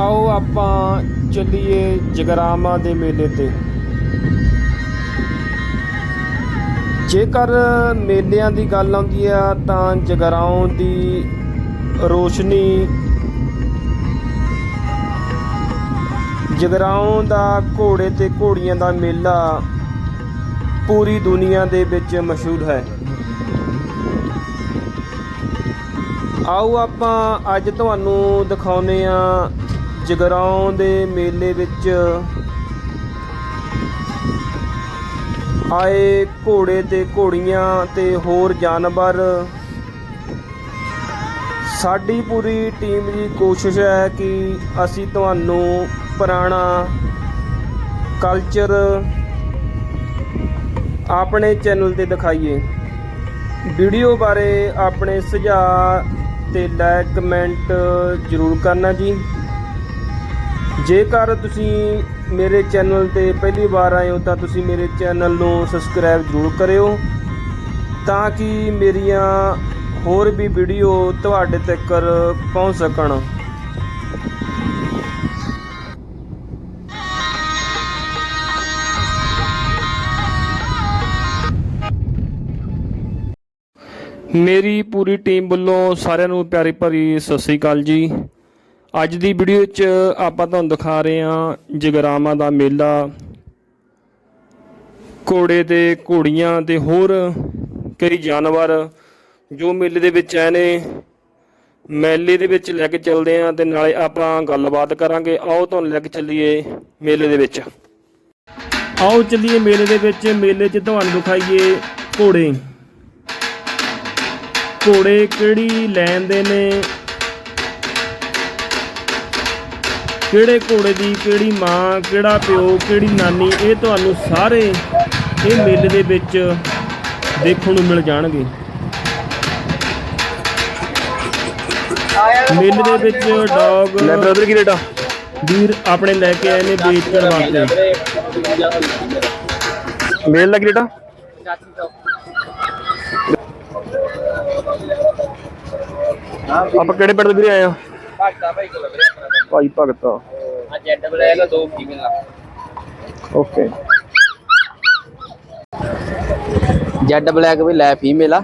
ਆਓ ਆਪਾਂ ਚੱਲੀਏ ਜਗਰਾਮਾ ਦੇ ਮੇਲੇ ਤੇ। ਜੇਕਰ ਮੇਲਿਆਂ ਦੀ ਗੱਲ ਆਉਂਦੀ ਆ, ਤਾਂ ਜਗਰਾਉਂ ਦੀ ਰੋਸ਼ਨੀ ਜਗਰਾਉਂ ਦਾ ਘੋੜੇ ਤੇ ਘੋੜੀਆਂ ਦਾ ਮੇਲਾ ਪੂਰੀ ਦੁਨੀਆ ਦੇ ਵਿੱਚ ਮਸ਼ਹੂਰ ਹੈ। ਆਓ ਆਪਾਂ ਅੱਜ ਤੁਹਾਨੂੰ ਦਿਖਾਉਨੇ ਆ ਜਗਰਾਉਂ ਦੇ ਮੇਲੇ ਵਿੱਚ ਆਏ ਘੋੜੇ ਤੇ ਘੋੜੀਆਂ ਤੇ ਹੋਰ ਜਾਨਵਰ। ਸਾਡੀ ਪੂਰੀ ਟੀਮ ਦੀ ਕੋਸ਼ਿਸ਼ ਹੈ ਕਿ ਅਸੀਂ ਤੁਹਾਨੂੰ ਪੁਰਾਣਾ ਕਲਚਰ ਆਪਣੇ ਚੈਨਲ ਤੇ ਦਿਖਾਈਏ। ਵੀਡੀਓ ਬਾਰੇ ਆਪਣੇ ਸੁਝਾਅ ਤੇ ਲਾਈਕ ਕਮੈਂਟ ਜ਼ਰੂਰ ਕਰਨਾ ਜੀ। ਜੇਕਰ ਤੁਸੀਂ ਮੇਰੇ ਚੈਨਲ ਤੇ ਪਹਿਲੀ ਵਾਰ ਆਏ ਹੋ ਤਾਂ ਤੁਸੀਂ ਮੇਰੇ ਚੈਨਲ ਨੂੰ ਸਬਸਕ੍ਰਾਈਬ ਜ਼ਰੂਰ ਕਰਿਓ ਤਾਂ ਕਿ ਮੇਰੀਆਂ ਹੋਰ ਵੀ ਵੀਡੀਓ ਤੁਹਾਡੇ ਤੱਕ ਪਹੁੰਚ ਸਕਣ। ਮੇਰੀ ਪੂਰੀ ਟੀਮ ਵੱਲੋਂ ਸਾਰਿਆਂ ਨੂੰ ਪਿਆਰੀ ਭਰੀ ਸਤਿ ਸ੍ਰੀ ਅਕਾਲ ਜੀ। ਅੱਜ ਦੀ ਵੀਡੀਓ 'ਚ ਆਪਾਂ ਤੁਹਾਨੂੰ ਦਿਖਾ ਰਹੇ ਹਾਂ ਜਗਰਾਮਾ ਦਾ ਮੇਲਾ, ਘੋੜੇ ਤੇ ਘੋੜੀਆਂ ਤੇ ਹੋਰ ਕਈ ਜਾਨਵਰ ਜੋ ਮੇਲੇ ਦੇ ਵਿੱਚ ਆਏ ਨੇ। ਮੇਲੇ ਦੇ ਵਿੱਚ ਲੈ ਕੇ ਚੱਲਦੇ ਆਂ ਤੇ ਨਾਲੇ ਆਪਾਂ ਗੱਲਬਾਤ ਕਰਾਂਗੇ। ਆਓ ਤੁਹਾਨੂੰ ਲੈ ਕੇ ਚੱਲੀਏ ਮੇਲੇ ਦੇ ਵਿੱਚ। ਆਓ ਚੱਲੀਏ ਮੇਲੇ ਦੇ ਵਿੱਚ। ਮੇਲੇ 'ਚ ਤੁਹਾਨੂੰ ਦਿਖਾਈਏ ਘੋੜੇ। ਘੋੜੇ ਕਿਹੜੀ ਲੈਣ ਦੇ ਨੇ? ਕਿਹੜੇ ਘੋੜੇ ਦੀ ਕਿਹੜੀ ਮਾਂ ਕਿਹੜਾ ਪਿਓ ਕਿਹੜੀ ਨਾਨੀ ਇਹ ਤੁਹਾਨੂੰ ਸਾਰੇ ਇਹ ਮੇਲੇ ਦੇ ਵਿੱਚ ਦੇਖਣ ਨੂੰ ਮਿਲ ਜਾਣਗੇ। ਮੇਲੇ ਦੇ ਵਿੱਚ ਡੌਗ ਲੈ ਬ੍ਰਦਰ ਕੀ ਰੇਟ ਵੀਰ ਆਪਣੇ ਲੈ ਕੇ ਆਏ ਨੇ ਵੇਚਣ ਵਾਸਤੇ। ਮੇਲ ਦਾ ਕੀ ਰੇਟ ਆਪਾਂ ਕਿਹੜੇ ਪਿੰਡ ਦੇ ਵੀਰੇ ਆਏ ਆ? ਭਗਤਾ ਭਾਈ ਕੋਲ ਵੀਰੇ। ਭਾਈ ਭਗਤਾ। ਆ ਜੈਡ ਬਲੈਕ ਦੋ ਫੀਮੇਲ ਆ ਓਕੇ। ਜੈਡ ਬਲੈਕ ਵੀ ਲੈ ਫੀਮੇਲ ਆ।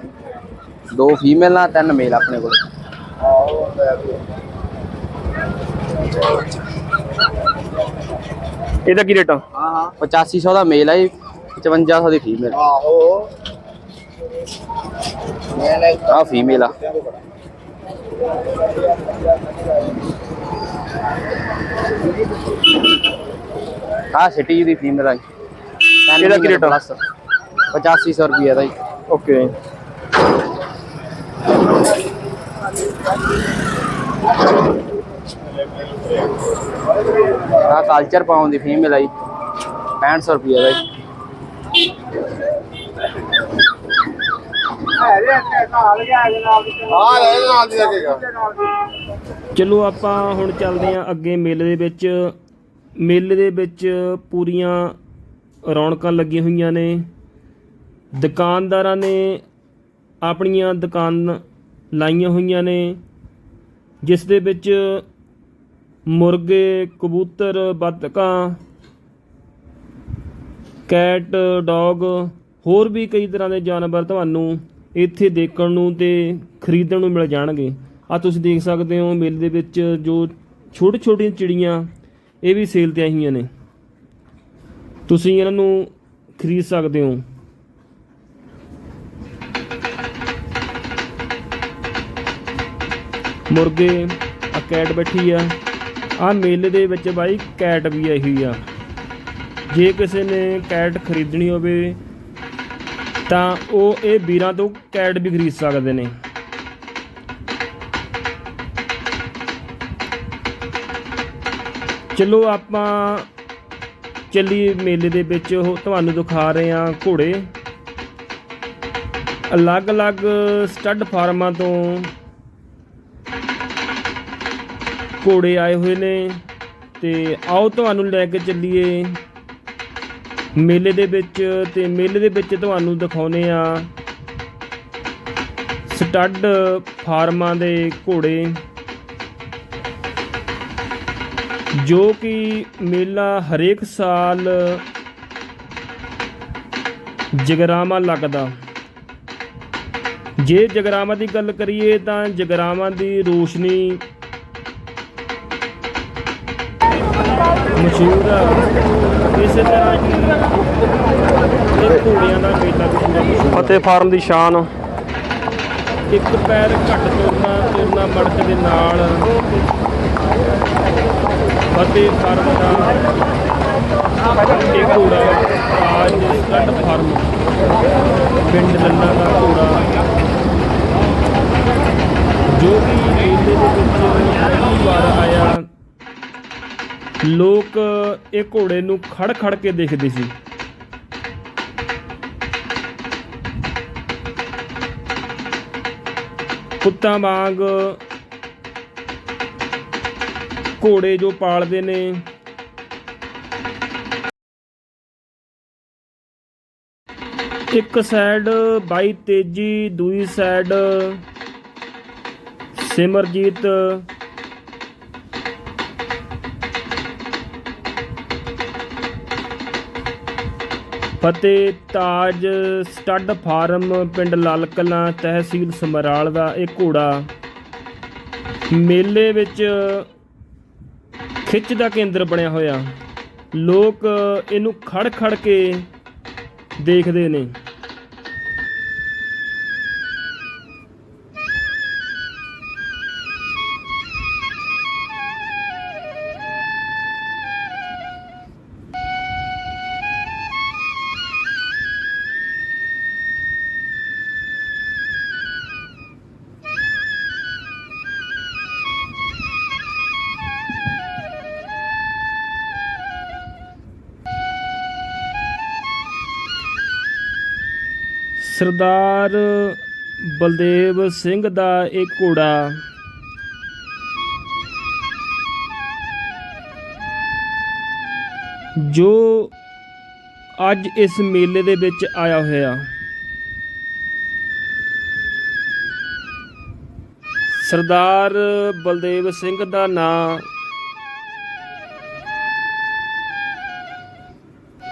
ਦੋ ਫੀਮੇਲ ਆ ਤਿੰਨ ਮੇਲ ਆਪਣੇ ਕੋਲ। ਇਹਦਾ ਕੀ ਰੇਟ ਆ? ਹਾਂ ਹਾਂ। 8500 ਦਾ ਮੇਲ ਆ ਜੀ 5500 ਦੀ ਫੀਮੇਲ। ਆਹੋ। ਆ ਫੀਮੇਲ ਆ। ਆ ਸਿਟੀ ਦੀ ਫੀਮੇਲ ਆ ਜੀ। ਇਹਦਾ ਕੀ ਰੇਟ ਆ? plus। 8500 ਰੁਪਏ ਦਾ ਜੀ ਓਕੇ ਆ ਕਲਚਰ ਪਾਉਣ ਦੀ ਫੀਮੇਲ ਆ ਜੀ 6500 ਰੁਪਏ ਦਾ ਜੀ ਚਲੋ ਆਪਾਂ ਹੁਣ ਚੱਲਦੇ ਹਾਂ ਅੱਗੇ ਮੇਲੇ ਦੇ ਵਿੱਚ। ਮੇਲੇ ਦੇ ਵਿੱਚ ਪੂਰੀਆਂ ਰੌਣਕਾਂ ਲੱਗੀਆਂ ਹੋਈਆਂ ਨੇ। ਦੁਕਾਨਦਾਰਾਂ ਨੇ ਆਪਣੀਆਂ ਦੁਕਾਨ ਲਾਈਆਂ ਹੋਈਆਂ ਨੇ। ਜਿਸ ਦੇ ਵਿੱਚ ਮੁਰਗੇ, ਕਬੂਤਰ, ਬੱਤਕਾਂ, ਕੈਟ, ਡੌਗ, ਹੋਰ ਵੀ ਕਈ ਤਰ੍ਹਾਂ ਦੇ ਜਾਨਵਰ ਤੁਹਾਨੂੰ ਇੱਥੇ ਦੇਖਣ ਨੂੰ ਤੇ ਖਰੀਦਣ ਨੂੰ ਮਿਲ ਜਾਣਗੇ। ਆ ਤੁਸੀਂ ਦੇਖ ਸਕਦੇ ਹੋ ਮੇਲੇ ਦੇ ਵਿੱਚ ਜੋ ਛੋਟੇ ਛੋਟੀਆਂ ਚਿੜੀਆਂ, ਇਹ ਵੀ ਸੇਲ ਤੇ ਆਈਆਂ ਨੇ। ਤੁਸੀਂ ਇਹਨਾਂ ਨੂੰ ਖਰੀਦ ਸਕਦੇ ਹੋ। ਮੁਰਗੇ ਆ ਕੈਟ ਬੈਠੀ ਆ। ਆ ਮੇਲੇ ਦੇ ਵਿੱਚ ਬਾਈ ਕੈਟ ਵੀ ਆਈ ਹੋਈ ਆ। ਜੇ ਕਿਸੇ ਨੇ ਕੈਟ ਖਰੀਦਣੀ ਹੋਵੇ ਤਾਂ ਉਹ ਇਹ ਵੀਰਾਂ ਤੋਂ ਕੈਟ ਵੀ ਖਰੀਦ ਸਕਦੇ ਨੇ। ਚਲੋ ਆਪਾਂ ਚੱਲੀਏ ਮੇਲੇ ਦੇ ਵਿੱਚ, ਉਹ ਤੁਹਾਨੂੰ ਦਿਖਾ ਰਹੇ ਹਾਂ ਘੋੜੇ। ਅਲੱਗ-ਅਲੱਗ ਸਟੱਡ ਫਾਰਮਾਂ ਤੋਂ ਘੋੜੇ ਆਏ ਹੋਏ ਨੇ ਤੇ ਆਓ ਤੁਹਾਨੂੰ ਲੈ ਕੇ ਚੱਲੀਏ। ਮੇਲੇ ਦੇ ਵਿੱਚ ਤੇ ਮੇਲੇ ਦੇ ਵਿੱਚ ਤੁਹਾਨੂੰ ਦਿਖਾਉਨੇ ਆ ਸਟੱਡ ਫਾਰਮਾਂ ਦੇ ਘੋੜੇ, ਜੋ ਕਿ ਮੇਲਾ ਹਰੇਕ ਸਾਲ ਜਗਰਾਵਾਂ ਲੱਗਦਾ। ਜੇ ਜਗਰਾਵਾਂ ਦੀ ਗੱਲ ਕਰੀਏ ਤਾਂ ਜਗਰਾਵਾਂ ਦੀ ਰੋਸ਼ਨੀ ਮਸ਼ਹੂਰ ਆ। ਇਸੇ ਤਰ੍ਹਾਂ ਹੀ ਇਹ ਘੋੜਿਆਂ ਦਾ ਮੇਲਾ ਵੀ ਪੂਰਾ ਮਸ਼ਹੂਰ ਆ। ਫਤਿਹ ਫਾਰਮ ਦੀ ਸ਼ਾਨ। ਇੱਕ ਪੈਰ ਘੱਟ ਤੁਰਨਾ ਤੁਰਨਾ ਮੜਕ ਦੇ ਨਾਲ ਫਤਿਹ ਫਾਰਮ ਦਾ ਇਹ ਘੋੜਾ ਆਜ ਸਟੱਡ ਫਾਰਮ। ਪਿੰਡ ਲੱਲਾ ਦਾ ਘੋੜਾ। ਜੋ ਕਿ ਮੇਲੇ ਦੇ ਵਿੱਚ ਪਹਿਲੀ ਵਾਰ ਆਇਆ ਲੋਕ ਇਹ ਘੋੜੇ ਨੂੰ ਖੜ ਖੜ ਕੇ ਦੇਖਦੇ ਸੀ। ਕੁੱਤਾਂ ਵਾਂਗ ਘੋੜੇ ਜੋ ਪਾਲਦੇ ਨੇ। ਇੱਕ ਸਾਈਡ ਬਾਈ ਤੇਜੀ ਦੂਜੀ ਸਾਈਡ ਸਿਮਰਜੀਤ ਫਤਿਹ ਤਾਜ ਸਟੱਡ ਫਾਰਮ ਪਿੰਡ ਲਾਲ ਕਲਾਂ ਤਹਿਸੀਲ ਸਮਰਾਲ ਦਾ ਇਹ ਘੋੜਾ ਮੇਲੇ ਵਿੱਚ ਖਿੱਚ ਦਾ ਕੇਂਦਰ ਬਣਿਆ ਹੋਇਆ। ਲੋਕ ਇਹਨੂੰ ਖੜ ਖੜ ਕੇ ਦੇਖਦੇ ਨੇ। ਸਰਦਾਰ ਬਲਦੇਵ ਸਿੰਘ ਦਾ ਇਹ ਘੋੜਾ। ਜੋ ਅੱਜ ਇਸ ਮੇਲੇ ਦੇ ਵਿੱਚ ਆਇਆ ਹੋਇਆ। ਸਰਦਾਰ ਬਲਦੇਵ ਸਿੰਘ ਦਾ ਨਾਂ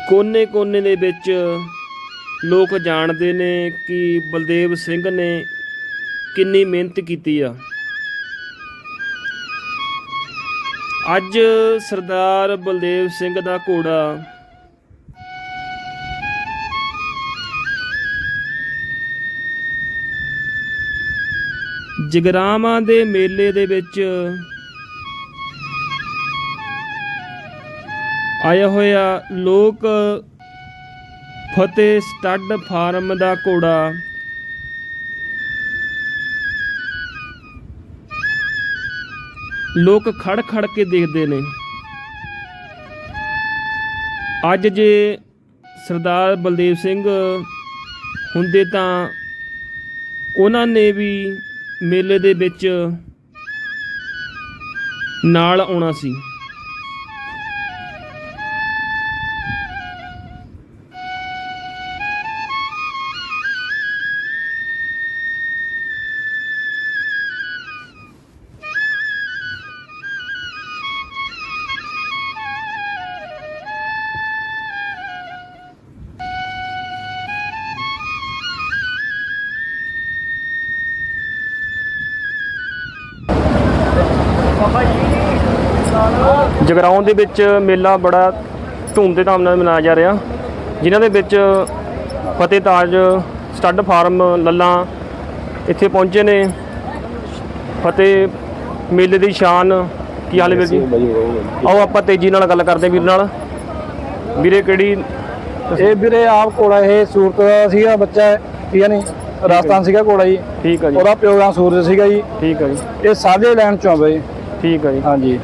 ਕੋਨੇ-ਕੋਨੇ ਦੇ ਵਿੱਚ ਲੋਕ ਜਾਣਦੇ ਨੇ ਕਿ ਬਲਦੇਵ ਸਿੰਘ ਨੇ ਕਿੰਨੀ ਮਿਹਨਤ ਕੀਤੀ ਆ। ਅੱਜ ਸਰਦਾਰ ਬਲਦੇਵ ਸਿੰਘ ਦਾ ਘੋੜਾ ਜਗਰਾਵਾਂ ਦੇ ਮੇਲੇ ਦੇ ਵਿੱਚ ਆਇਆ ਹੋਇਆ ਲੋਕ ਫਤਿਹ ਸਟੱਡ ਫਾਰਮ ਦਾ ਘੋੜਾ। ਲੋਕ ਖੜ ਖੜ ਕੇ ਦੇਖਦੇ ਨੇ। ਅੱਜ ਜੇ ਸਰਦਾਰ ਬਲਦੇਵ ਸਿੰਘ ਹੁੰਦੇ ਤਾਂ ਉਹਨਾਂ ਨੇ ਵੀ ਮੇਲੇ ਦੇ ਵਿੱਚ ਨਾਲ ਆਉਣਾ ਸੀ। ਜਗਰਾਉਂ ਦੇ ਵਿੱਚ ਮੇਲਾ ਬੜਾ ਧੂਮ ਦੇ ਧਾਮ ਨਾਲ ਮਨਾਇਆ ਜਾ ਰਿਹਾ। ਜਿਨ੍ਹਾਂ ਦੇ ਵਿੱਚ ਫਤਿਹ ਤਾਜ ਸਟੱਡ ਫਾਰਮ ਲੱਲਾ ਇੱਥੇ ਪਹੁੰਚੇ ਨੇ। ਫਤਿਹ ਮੇਲੇ ਦੀ ਸ਼ਾਨ ਕੀ ਹਾਲ ਹੈ ਵੀਰ ਜੀ? ਆਓ ਆਪਾਂ ਤੇਜ਼ੀ ਨਾਲ ਗੱਲ ਕਰਦੇ ਹਾਂ ਵੀਰ ਨਾਲ। ਵੀਰੇ ਕਿਹੜੀ ਇਹ ਵੀਰੇ ਆਪ ਘੋੜਾ ਇਹ ਸੂਰਤ ਦਾ ਸੀਗਾ ਬੱਚਾ ਠੀਕ ਹੈ ਨਹੀਂ ਰਾਜਸਥਾਨ ਸੀਗਾ ਘੋੜਾ ਜੀ। ਠੀਕ ਆ ਜੀ। ਉਹਦਾ ਪਿਓ ਦਾ ਸੂਰਜ ਸੀਗਾ ਜੀ। ਠੀਕ ਆ ਜੀ। ਇਹ ਸਾਝੇ ਲੈਣ ਚੋਂ ਆ ਬਈ। ਠੀਕ ਆ ਜੀ। ਹਾਂਜੀ।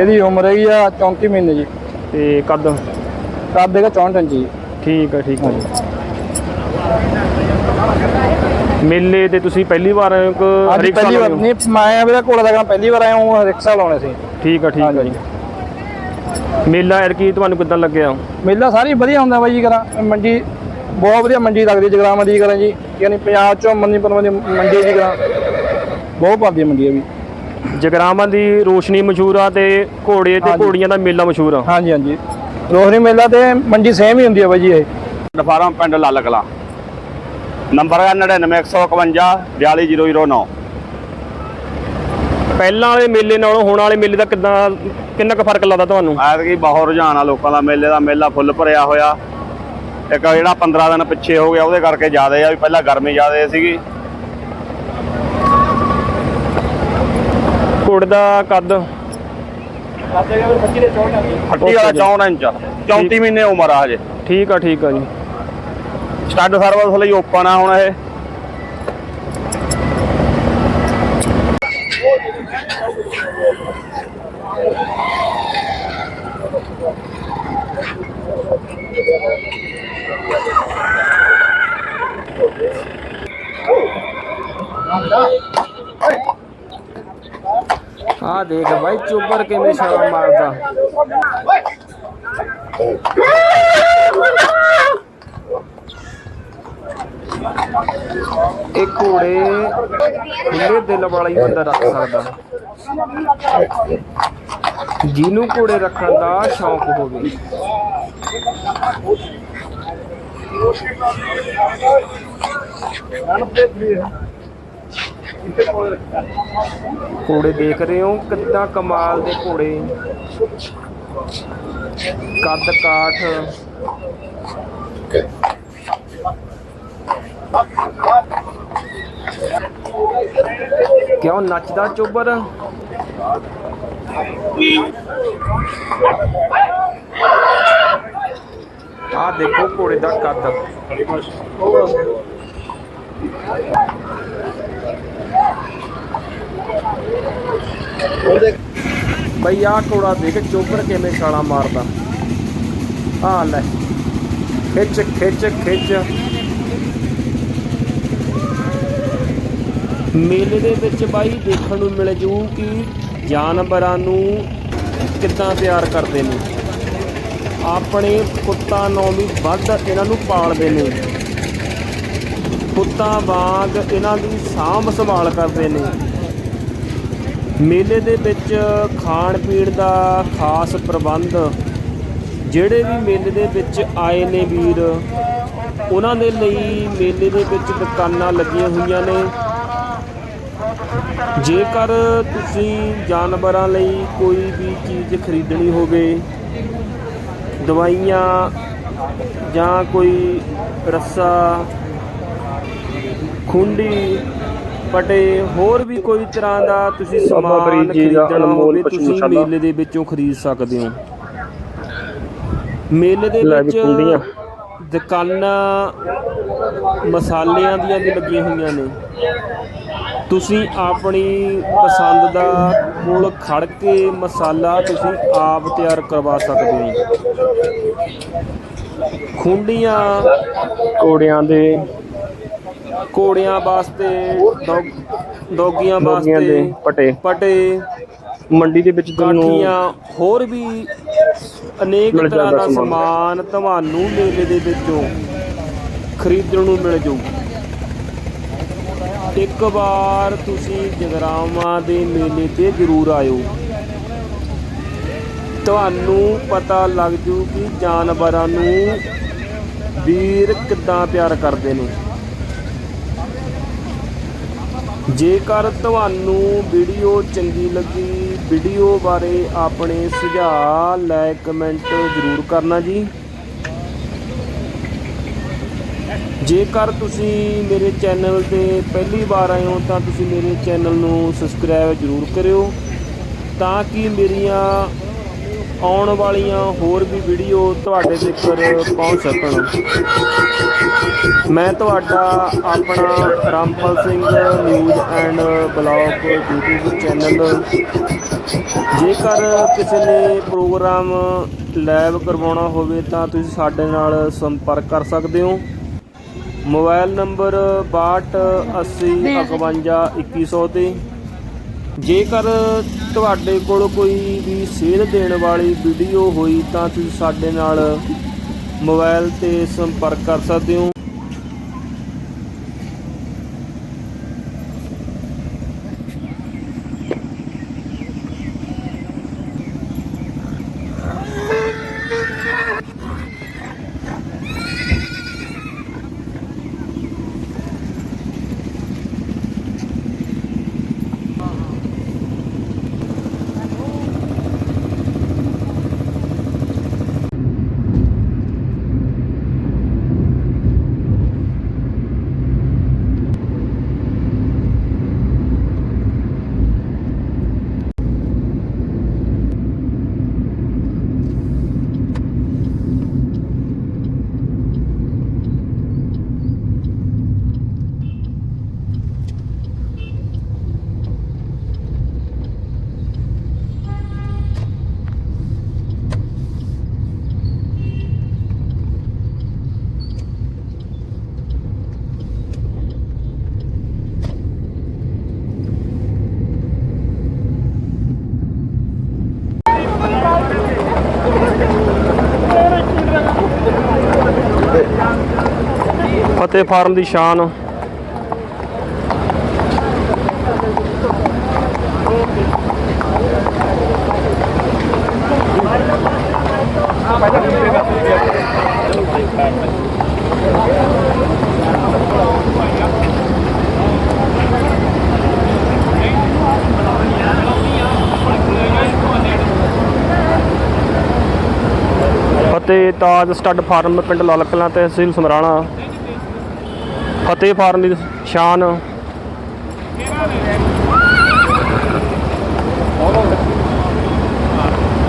ਇਹਦੀ ਉਮਰ ਹੈਗੀ ਆ 34 ਮਹੀਨੇ ਜੀ। ਤੇ ਕੱਦ? ਕੱਦ ਦੇਗਾ 64 ਇੰਚ ਜੀ। ਠੀਕ ਆ ਠੀਕ ਆ ਜੀ। ਮੇਲੇ ਤੇ ਤੁਸੀਂ ਪਹਿਲੀ ਵਾਰ ਆਏ ਹੋ ਕਿ ਪਹਿਲੀ ਵਾਰ ਹੋ? ਨਹੀਂ ਮੈਂ ਵੀਰੇ ਘੋੜਾ ਦਾ ਪਹਿਲੀ ਵਾਰ ਆਇਆ ਹਾਂ ਸਾਲ ਆਉਣੇ ਸੀ। ਠੀਕ ਆ ਠੀਕ ਆ ਜੀ। ਮੇਲਾ ਐਰਕੀ ਤੁਹਾਨੂੰ ਕਿੱਦਾਂ ਲੱਗਿਆ? ਮੇਲਾ ਸਾਰੀ ਵਧੀਆ ਹੁੰਦਾ ਬਾਈ ਜੀ ਕਰਾਂ। ਮੰਡੀ ਬਹੁਤ ਵਧੀਆ ਮੰਡੀ ਲੱਗਦੀ ਜਗਰਾਵਾਂ ਦੀ ਕਰਾਂ ਜੀ। ਯਾਨੀ ਪੰਜਾਬ ਚੋਂ ਮੰਨੀ ਦੀ ਮੰਡੀ ਜੀ ਕਰਾਂ। ਬਹੁਤ ਭਾਦੀ ਮੰਡੀ ਹੈ ਵੀ। ਜਗਰਾਵਾਂ ਦੀ ਰੋਸ਼ਨੀ ਮਸ਼ਹੂਰ ਆ ਤੇ ਘੋੜੇ ਤੇ। ਘੋੜੀਆਂ ਦਾ ਮੇਲਾ ਮਸ਼ਹੂਰ ਆ। ਹਾਂਜੀ ਹਾਂਜੀ। ਰੋਹਣੀ ਮੇਲਾ ਤੇ ਮੰਡੀ ਸੇਮ ਹੀ ਹੁੰਦੀ ਹੈ ਬਾਈ ਜੀ ਇਹ। ਫਾਰਮ ਪਿੰਡ ਲਾਲ ਕਲਾਂ ਨੰਬਰ ਹੈ 99151 42009 ਪਹਿਲਾਂ ਵਾਲੇ ਮੇਲੇ ਨਾਲੋਂ ਹੁਣ ਵਾਲੇ ਮੇਲੇ ਦਾ ਕਿੰਨਾ ਕਿੰਨਾ ਕੁ ਫ਼ਰਕ ਲੱਗਦਾ ਤੁਹਾਨੂੰ? ਐਤਕੀ ਬਹੁਤ ਰੁਝਾਨ ਆ ਲੋਕਾਂ ਦਾ ਮੇਲੇ ਦਾ ਮੇਲਾ ਫੁੱਲ ਭਰਿਆ ਹੋਇਆ। ਇੱਕ ਜਿਹੜਾ 15 ਦਿਨ ਪਿੱਛੇ ਹੋ ਗਿਆ ਉਹਦੇ ਕਰਕੇ ਜ਼ਿਆਦਾ ਆ ਵੀ ਪਹਿਲਾਂ ਗਰਮੀ ਜ਼ਿਆਦਾ ਸੀਗੀ। ਘੋੜੇ ਦਾ ਕੱਦ। ਫੱਟੀ ਵਾਲਾ 64 ਇੰਚ 34 ਮਹੀਨੇ ਉਮਰ ਆ ਹਜੇ। ਠੀਕ ਆ ਠੀਕ ਆ ਜੀ। ਸਟੱਡ ਸਰਵਿਸ ਲਈ ਓਪਨ ਆ ਹੁਣ ਇਹ। ਆ ਦੇਖ ਬਾਈ ਚੋਬਰ ਕਿਵੇਂ ਛਾਲਾ ਮਾਰਦਾ। ਇਹ ਘੋੜੇ ਖੁੱਲੇ ਦਿਲ ਵਾਲਾ ਹੀ ਬੰਦਾ ਰੱਖ ਸਕਦਾ। ਜਿਹਨੂੰ ਘੋੜੇ ਰੱਖਣ ਦਾ ਸ਼ੌਂਕ ਹੋਵੇ। ਘੋੜੇ ਦੇਖ ਰਹੇ ਹੋ ਕਿੱਦਾਂ ਕਮਾਲ ਦੇ ਘੋੜੇ। ਕੱਦ ਕਾਠ। ਕਿਉਂ ਨੱਚਦਾ ਚੋਬਰ ਆ ਦੇਖੋ ਘੋੜੇ ਦਾ ਕੱਦ। ਬਈ ਆਹ ਘੋੜਾ ਦੇਖ ਚੋਬਰ ਕਿਵੇਂ ਛਾਲਾ ਮਾਰਦਾ। ਆ ਲੈ, ਖਿੱਚ ਖਿੱਚ ਖਿੱਚ। ਮੇਲੇ ਦੇ ਵਿੱਚ ਬਾਈ ਦੇਖਣ ਨੂੰ ਮਿਲ ਜੂ ਕਿ ਜਾਨਵਰਾਂ ਨੂੰ ਕਿੱਦਾਂ ਪਿਆਰ ਕਰਦੇ ਨੇ। ਆਪਣੇ ਪੁੱਤਾਂ ਨੂੰ ਵੀ ਵੱਧ ਇਹਨਾਂ ਨੂੰ ਪਾਲਦੇ ਨੇ। ਪੁੱਤਾਂ ਵਾਂਗ ਇਹਨਾਂ ਦੀ ਸਾਂਭ ਸੰਭਾਲ ਕਰਦੇ ਨੇ। ਮੇਲੇ ਦੇ ਵਿੱਚ ਖਾਣ ਪੀਣ ਦਾ ਖਾਸ ਪ੍ਰਬੰਧ ਜਿਹੜੇ ਵੀ ਮੇਲੇ ਦੇ ਵਿੱਚ ਆਏ ਨੇ ਵੀਰ, ਉਹਨਾਂ ਦੇ ਲਈ ਮੇਲੇ ਦੇ ਵਿੱਚ ਦੁਕਾਨਾਂ ਲੱਗੀਆਂ ਹੋਈਆਂ ਨੇ। ਜੇਕਰ ਤੁਸੀਂ ਜਾਨਵਰਾਂ ਲਈ ਕੋਈ ਵੀ ਚੀਜ਼ ਖਰੀਦਣੀ ਹੋਵੇ, ਦਵਾਈਆਂ ਜਾਂ ਕੋਈ ਰੱਸਾ, ਖੁੰਡੀ ਪਟੇ ਹੋਰ ਵੀ ਕੋਈ ਤਰ੍ਹਾਂ ਦਾ ਤੁਸੀਂ ਸਮਾਨ ਖਰੀਦਣਾ ਹੋਵੇ ਤੁਸੀਂ। ਮੇਲੇ ਦੇ ਵਿੱਚੋਂ ਖਰੀਦ ਸਕਦੇ ਹੋ ਮੇਲੇ ਦੇ ਵਿੱਚ। ਦੁਕਾਨਾਂ ਮਸਾਲਿਆਂ ਦੀਆਂ ਵੀ ਲੱਗੀਆਂ ਹੋਈਆਂ ਨੇ ਤੁਸੀਂ ਆਪਣੀ ਪਸੰਦ ਦਾ ਕੋਲ ਖੜ ਕੇ ਮਸਾਲਾ ਤੁਸੀਂ ਆਪ ਤਿਆਰ ਕਰਵਾ ਸਕਦੇ ਹੋ ਖੁੰਡੀਆਂ ਘੋੜਿਆਂ ਦੇ ਘੋੜਿਆਂ ਵਾਸਤੇ ਡੌਗ ਡੌਗੀਆਂ ਡੋਗੀਆਂ ਦੇ ਵਾਸਤੇ ਪਟੇ। ਪਟੇ ਮੰਡੀ ਦੇ ਵਿੱਚ ਤੁਹਾਨੂੰ ਕਾਠੀਆਂ ਹੋਰ ਵੀ ਅਨੇਕ ਮਿਲ ਤਰ੍ਹਾਂ ਜਾਂਦਾ ਦਾ। ਸਮਾਨ। ਤੁਹਾਨੂੰ ਮੇਲੇ ਦੇ ਵਿੱਚੋਂ ਖਰੀਦਣ ਨੂੰ ਮਿਲ ਜਾਊ ਇੱਕ ਵਾਰ ਤੁਸੀਂ ਜਗਰਾਵਾਂ ਦੇ ਮੇਲੇ ਤੇ ਜ਼ਰੂਰ ਆਇਓ। ਤੁਹਾਨੂੰ ਪਤਾ ਲੱਗ ਜੂ ਕਿ ਜਾਨਵਰਾਂ ਨੂੰ ਵੀਰ ਕਿੱਦਾਂ ਪਿਆਰ ਕਰਦੇ ਨੇ। ਜੇਕਰ ਤੁਹਾਨੂੰ ਵੀਡੀਓ ਚੰਗੀ ਲੱਗੀ, ਵੀਡੀਓ ਬਾਰੇ ਆਪਣੇ ਸੁਝਾਅ ਲੈ ਕਮੈਂਟ ਜ਼ਰੂਰ ਕਰਨਾ ਜੀ। ਜੇਕਰ ਤੁਸੀਂ ਮੇਰੇ ਚੈਨਲ ਤੇ ਪਹਿਲੀ ਵਾਰ ਆਏ ਹੋ, ਤਾਂ ਤੁਸੀਂ ਮੇਰੇ ਚੈਨਲ ਨੂੰ ਸਬਸਕ੍ਰਾਈਬ ਜ਼ਰੂਰ ਕਰਿਓ, ਤਾਂ ਕਿ ਮੇਰੀਆਂ ਆਉਣ ਵਾਲੀਆਂ ਹੋਰ ਵੀ ਵੀਡੀਓ ਤੁਹਾਡੇ ਤੱਕ ਪਹੁੰਚ ਸਕਣ। ਮੈਂ ਤੁਹਾਡਾ ਆਪਣਾ Rampal Singh news and blog YouTube channel ਜੇਕਰ ਕਿਸੇ ਨੇ ਪ੍ਰੋਗਰਾਮ ਲਾਈਵ ਕਰਵਾਉਣਾ ਹੋਵੇ ਤਾਂ ਤੁਸੀਂ ਸਾਡੇ ਨਾਲ ਸੰਪਰਕ ਕਰ ਸਕਦੇ ਹੋ। ਮੋਬਾਈਲ ਨੰਬਰ 6280512100 ਤੇ। ਜੇਕਰ ਤੁਹਾਡੇ ਕੋਲ ਕੋਈ ਵੀ ਸੇਧ ਦੇਣ ਵਾਲੀ ਵੀਡੀਓ ਹੋਈ ਤਾਂ ਤੁਸੀਂ ਸਾਡੇ ਨਾਲ ਮੋਬਾਈਲ ਤੇ ਸੰਪਰਕ ਕਰ ਸਕਦੇ ਹੋ। ਫਤਿਹ ਫਾਰਮ ਦੀ ਸ਼ਾਨ। ਅਤੇ ਤਾਜ ਸਟੱਡ ਫਾਰਮ ਪਿੰਡ ਲਾਲ ਕਲਾਂ ਤਹਿਸੀਲ ਸਮਰਾਣਾ ਫਤਿਹ ਫਾਰਮ ਦੀ ਸ਼ਾਨ।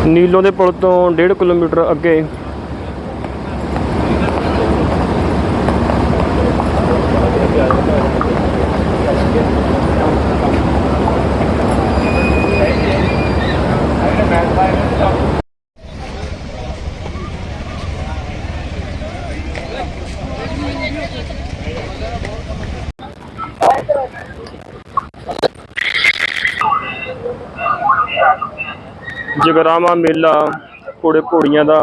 ਨੀਲੋਂ ਦੇ ਪੁਲ ਤੋਂ 1.5 ਕਿਲੋਮੀਟਰ ਅੱਗੇ। ਜਗਰਾਵਾ ਮੇਲਾ, ਘੋੜੇ ਘੋੜੀਆਂ ਦਾ।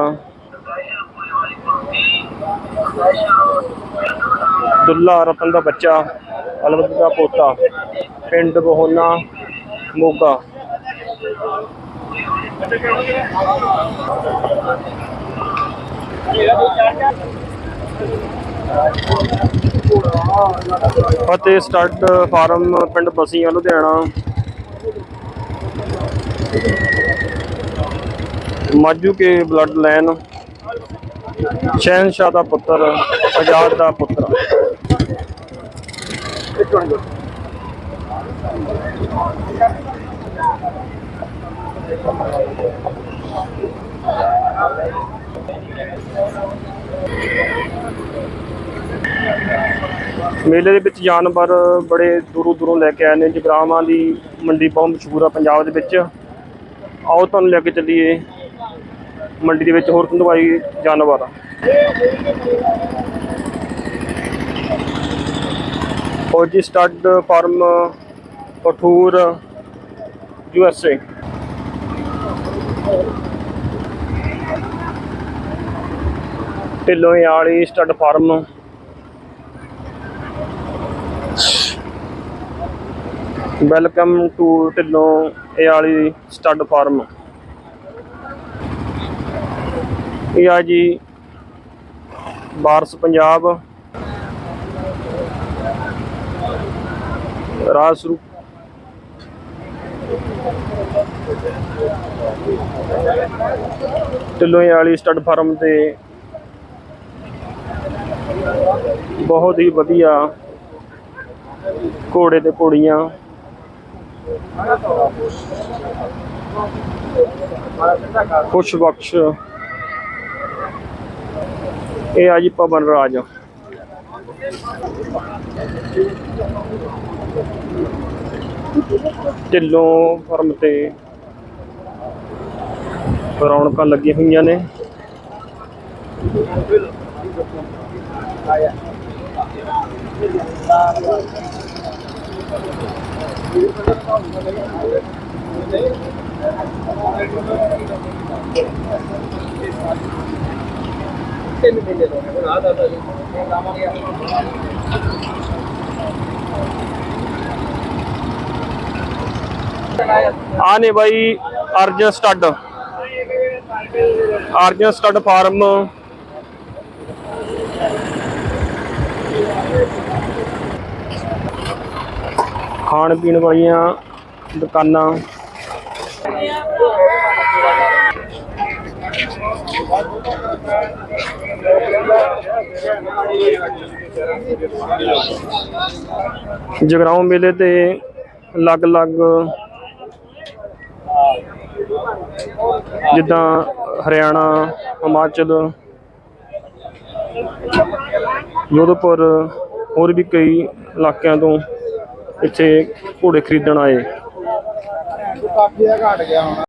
ਦੁੱਲਾ ਰਤਨ ਦਾ ਬੱਚਾ, ਅਲਵਦ ਦਾ ਪੋਤਾ, ਪਿੰਡ ਬਹੋਨਾ, ਮੋਗਾ। ਅਤੇ ਸਟੱਡ ਫਾਰਮ ਪਿੰਡ ਬਸੀਆਂ, ਲੁਧਿਆਣਾ। ਮਾਜੂ ਕੇ ਬਲੱਡ ਲਾਈਨ ਸ਼ਹਿਨशाह ਦਾ ਪੁੱਤਰ, ਆਜ਼ਾਦ ਦਾ ਪੁੱਤਰ। ਮੇਲੇ ਦੇ ਵਿੱਚ ਜਾਨਵਰ ਬੜੇ ਦੂਰੋਂ ਦੂਰੋਂ ਲੈ ਕੇ ਆਏ ਨੇ। ਜਗਰਾਵਾਂ ਦੀ ਮੰਡੀ ਬਹੁਤ ਮਸ਼ਹੂਰ ਆ ਪੰਜਾਬ ਦੇ ਵਿੱਚ। ਆਓ ਤੁਹਾਨੂੰ ਲੈ ਕੇ ਚੱਲੀਏ। ਮੰਡੀ ਦੇ ਵਿੱਚ ਹੋਰ ਧੰਦਵਾਈ ਜਾਨਵਰ ਆ Fauji stud farm Pathur U S A. Dhillon ਵਾਲੀ stud farm. Welcome to Dhillon ਇਹ ਵਾਲੀ ਸਟੱਡ ਫਾਰਮ। ਇਹ ਆ ਜੀ? ਬਾਰਸ ਪੰਜਾਬ। ਰਾਸਰੂ ਢਿੱਲੋਂ ਵਾਲੀ ਸਟੱਡ ਫਾਰਮ ਤੇ ਬਹੁਤ ਹੀ ਵਧੀਆ ਘੋੜੇ ਤੇ ਘੋੜੀਆਂ। ਖੁਸ਼ ਬਖਸ਼। ਇਹ ਆ ਜੀ ਭਵਨ ਰਾਜ। ਢਿੱਲੋਂ ਫਰਮ ਤੇ ਰੌਣਕਾਂ ਲੱਗੀਆਂ ਹੋਈਆਂ ਨੇ। ਆ ਨੇ ਬਾਈ Arjan stud. Arjan stud farm ਖਾਣ ਪੀਣ ਵਾਲੀਆਂ ਦੁਕਾਨਾਂ। ਜਗਰਾਉਂ ਮੇਲੇ ਤੇ ਅਲੱਗ-ਅਲੱਗ ਜਿੱਦਾਂ ਹਰਿਆਣਾ, ਹਿਮਾਚਲ ਜੋਧਪੁਰ ਹੋਰ ਵੀ ਕਈ ਇਲਾਕਿਆਂ ਤੋਂ ਇੱਥੇ ਘੋੜੇ ਖਰੀਦਣ ਆਏ। ਕਾਫੀ ਘਟ ਗਿਆ ਹੁਣ।